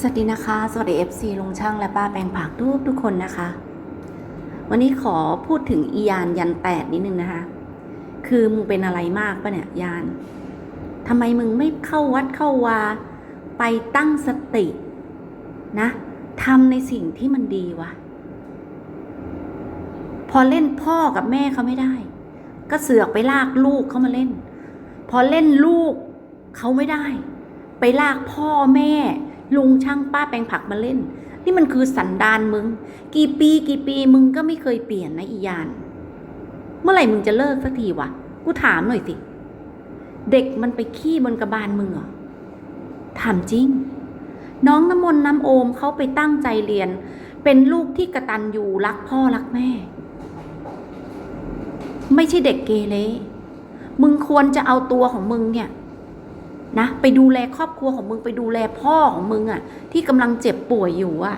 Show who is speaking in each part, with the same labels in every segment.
Speaker 1: สวัสดีนะคะ สวัสดี FC ลุงช่างและป้าแปลงผักทุกทุกคนนะคะ วันนี้ขอพูดถึงอียานยันแปดนิดนึงนะคะ คือมึงเป็นอะไรมากปะเนี่ยยานทำไมมึงไม่เข้าวัดเข้าวา ไปตั้งสตินะทำในสิ่งที่มันดีวะพอเล่นพ่อกับแม่เขาไม่ได้ ก็เสือกไปลากลูกเขามาเล่น พอเล่นลูกเขาไม่ได้ ไปลากพ่อแม่ ลุงช่างป้าแปลงผักมาเล่น นี่มันคือสันดานมึง กี่ปีกี่ปีมึงก็ไม่เคยเปลี่ยนนะอียาน เมื่อไหร่มึงจะเลิกสักทีวะกูถามหน่อยสิเด็กมันไปขี้บนกระบาลมึงเหรอถามจริง น้องน้ำมนต์น้ำโอมเขาไปตั้งใจเรียน เป็นลูกที่กระตันอยู่รักพ่อรักแม่ ไม่ใช่เด็กเกเรมึงควรจะเอาตัวของมึงเนี่ย นะไปดูแลครอบครัวของมึงไปดูแลพ่อของมึงอะที่กำลังเจ็บป่วยอยู่อะ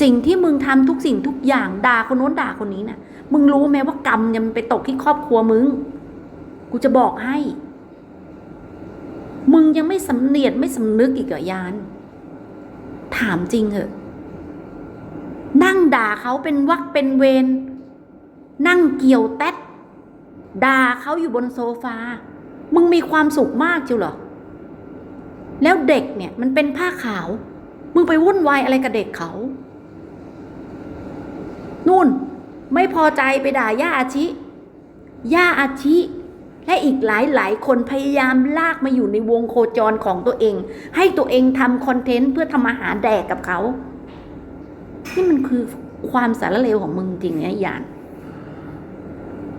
Speaker 1: สิ่งที่มึงทำทุกสิ่งทุกอย่างด่าคนโน้นด่าคนนี้นะ่ะ มึงรู้ไหมว่ากรรมเนี่ยมันไปตกที่ครอบครัวมึง กูจะบอกให้ มึงยังไม่สำเนียดไม่สำนึกอีกเหรอยาน ถามจริงเหอะนั่งด่าเขาเป็นวักเป็นเวรนั่งเกี่ยวแต๊ดด่าเขาอยู่บนโซฟา มึงมีความสุขมากจิวเหรอ แล้วเด็กเนี่ยมันเป็นผ้าขาว มึงไปวุ่นวายอะไรกับเด็กเขา นู่นไม่พอใจไปด่าย่าอาชิ ย่าอาชิ และอีกหลายหลายคนพยายามลากมาอยู่ในวงโคจรของตัวเอง ให้ตัวเองทำคอนเทนต์เพื่อทำอาหารแดกกับเขา นี่มันคือความสารเลวของมึงจริงเนะยาน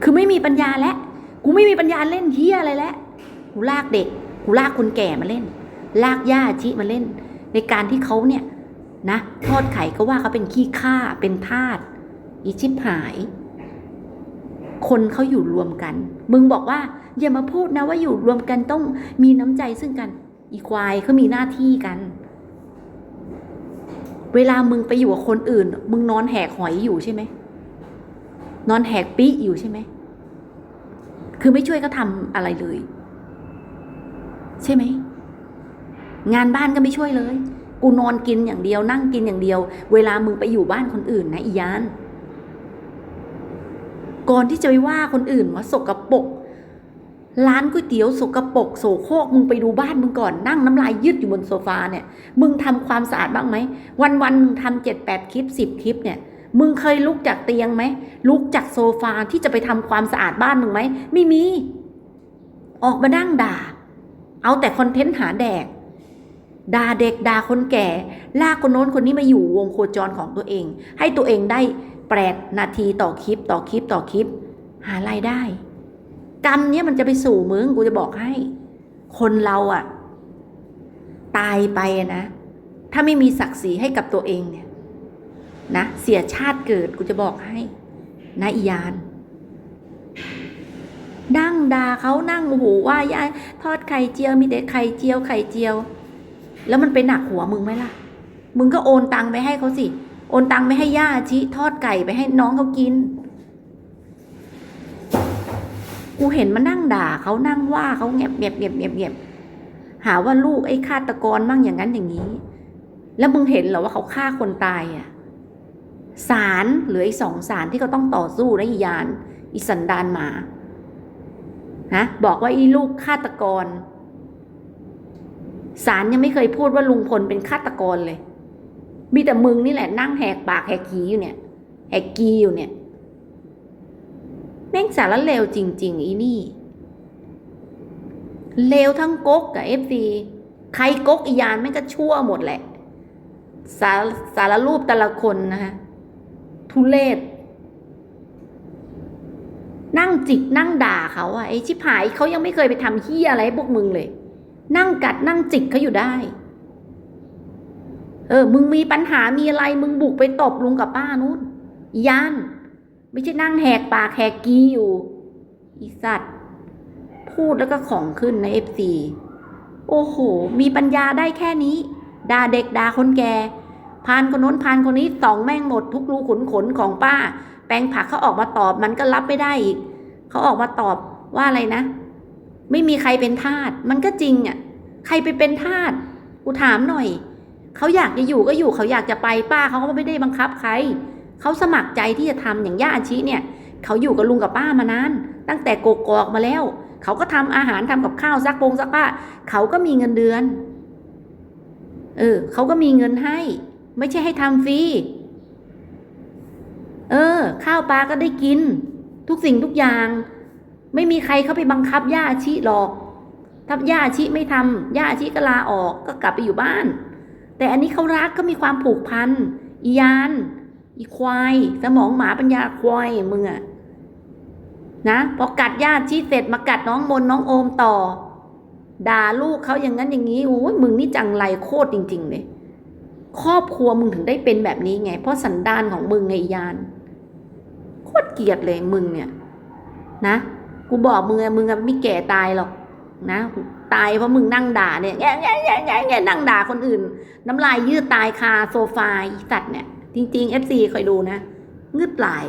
Speaker 1: คือไม่มีปัญญาแล้ว กูไม่มีปัญญาเล่นเฮียอะไรแล้วกูลากเด็กกูลากคนแก่มาเล่น ลากย่าอาชิมาเล่น ในการที่เขาเนี่ยนะทอดไข่ก็ว่าเขาเป็นขี้ข้าเป็นทาสอีชิบหาย คนเขาอยู่รวมกัน มึงบอกว่าอย่ามาพูดนะว่าอยู่รวมกันต้องมีน้ำใจซึ่งกัน อีควายเขามีหน้าที่กัน เวลามึงไปอยู่กับคนอื่น มึงนอนแหกหอยอยู่ใช่ไหมนอนแหกปีอยู่ใช่ไหม คือไม่ช่วยก็ทำอะไรเลย ใช่ไหม งานบ้านก็ไม่ช่วยเลย กูนอนกินอย่างเดียว นั่งกินอย่างเดียว เวลามึงไปอยู่บ้านคนอื่นนะอียานก่อนที่จะไปว่าคนอื่นว่าสกรปรกร้านก๋วยเตี๋ยวสกรปรกโสโครกมึงไปดูบ้านมึงก่อนนั่งน้ำลายยืดอยู่บนโซฟาเนี่ย มึงทำความสะอาดบ้างไหมวันวันมึงทำเจ็ดแปดคลิปสิบคลิปเนี่ย มึงเคยลุกจากเตียงไหมลุกจากโซฟาที่จะไปทำความสะอาดบ้านมึงไหมไม่มี ออกมานั่งด่า เอาแต่คอนเทนต์หาแดกด่าเด็กด่าคนแก่ ลากคนโน้นคนนี้มาอยู่วงโคจรของตัวเอง ให้ตัวเองได้แปดนาทีต่อคลิปต่อคลิปต่อคลิป หารายได้ กรรมเนี้ยมันจะไปสู่มึงกูจะบอกให้ คนเราอะตายไปนะ ถ้าไม่มีศักดิ์ศรีให้กับตัวเองเนี่ย นะเสียชาติเกิดกูจะบอกให้นะอียานนั่งด่าเขานั่งโอ้โหว่ายายทอดไข่เจียวมีแต่ไข่เจียวไข่เจียว แล้วมันไปหนักหัวมึงไหมล่ะ มึงก็โอนตังไปให้เขาสิ โอนตังไปให้ย่าชิทอดไก่ไปให้น้องเขากิน กูเห็นมานั่งด่าเขานั่งว่าเขาเงียบเงียบเงียบเงียบเงียบหาว่าลูกไอ้ฆาตกรมั่งอย่างนั้นอย่างนี้ แล้วมึงเห็นเหรอว่าเขาฆ่าคนตายอะ ศาลเหลืออีกสองศาลที่เขาต้องต่อสู้นะอียานอีสันดานหมาฮะบอกว่าอีลูกฆาตกรศาลยังไม่เคยพูดว่าลุงพลเป็นฆาตกรเลย มีแต่มึงนี่แหละนั่งแหกปากแหกขีอยู่เนี่ย แหกกีอยู่เนี่ย แม่งสารเลวจริง ๆ อีนี่ เลวทั้งก๊กกับเอฟซีใครก๊กอียานแม่งก็ชั่วหมดแหละ สารสารรูปแต่ละคนนะคะ ทุเลศนั่งจิกนั่งด่าเขาอะไอชิบหายเขายังไม่เคยไปทำเฮียอะไรให้พวกมึงเลย นั่งกัดนั่งจิกเขาอยู่ได้ เออ มึงมีปัญหามีอะไร มึงบุกไปตบลุงกับป้านู้นยานไม่ใช่นั่งแหกปากแหกกีอยู่อีสัตว์ พูดแล้วก็ของขึ้นในเอฟซีโอ้โห มีปัญญาได้แค่นี้ด่าเด็กด่าคนแก่านคนน้นพานคนนี้สองแม่งหมดทุกรูขุนขนของป้า แปลงผักเขาออกมาตอบมันก็รับไม่ได้อีก เขาออกมาตอบว่าอะไรนะ ไม่มีใครเป็นทาสมันก็จริงอะ ใครไปเป็นทาสกูถามหน่อย เขาอยากจะอยู่ก็อยู่เขาอยากจะไปป้าเขาก็ไม่ได้บังคับใคร เขาสมัครใจที่จะทำอย่างย่าอาชีเนี่ยเขาอยู่กับลุงกับป้ามานาน ตั้งแต่โกกอกมาแล้ว เขาก็ทำอาหารทำกับข้าวซักปงซักผ้าเขาก็มีเงินเดือน เออเขาก็มีเงินให้ ไม่ใช่ให้ทำฟรี เออ ข้าวปลาก็ได้กิน ทุกสิ่งทุกอย่าง ไม่มีใครเขาไปบังคับย่าอาชีหรอก ถ้าย่าอาชีไม่ทำย่าอาชีก็ลาออกก็กลับไปอยู่บ้าน แต่อันนี้เขารักก็มีความผูกพันอียานอีควาย สมองหมาปัญญาควายมึงอะนะพอกัดญาติชี้เสร็จมากัดน้องมนน้องโอมต่อ ด่าลูกเขาอย่างนั้นอย่างนี้โอ้ยมึงนี่จังไรโคตรจริง ๆ เลย ครอบครัวมึงถึงได้เป็นแบบนี้ไง เพราะสันดานของมึงไงยานโคตรเกลียดเลยมึงเนี่ย นะกูบอกมึงอะมึงอะไม่แก่ตายหรอกนะ ตายเพราะมึงนั่งด่าเนี่ยแง่แง่แง่แง่แง่นั่งด่าคนอื่น น้ำลายยืดตายคาโซฟาอีสัตว์เนี่ย จริงๆ FC คอยดูนะงึดหลาย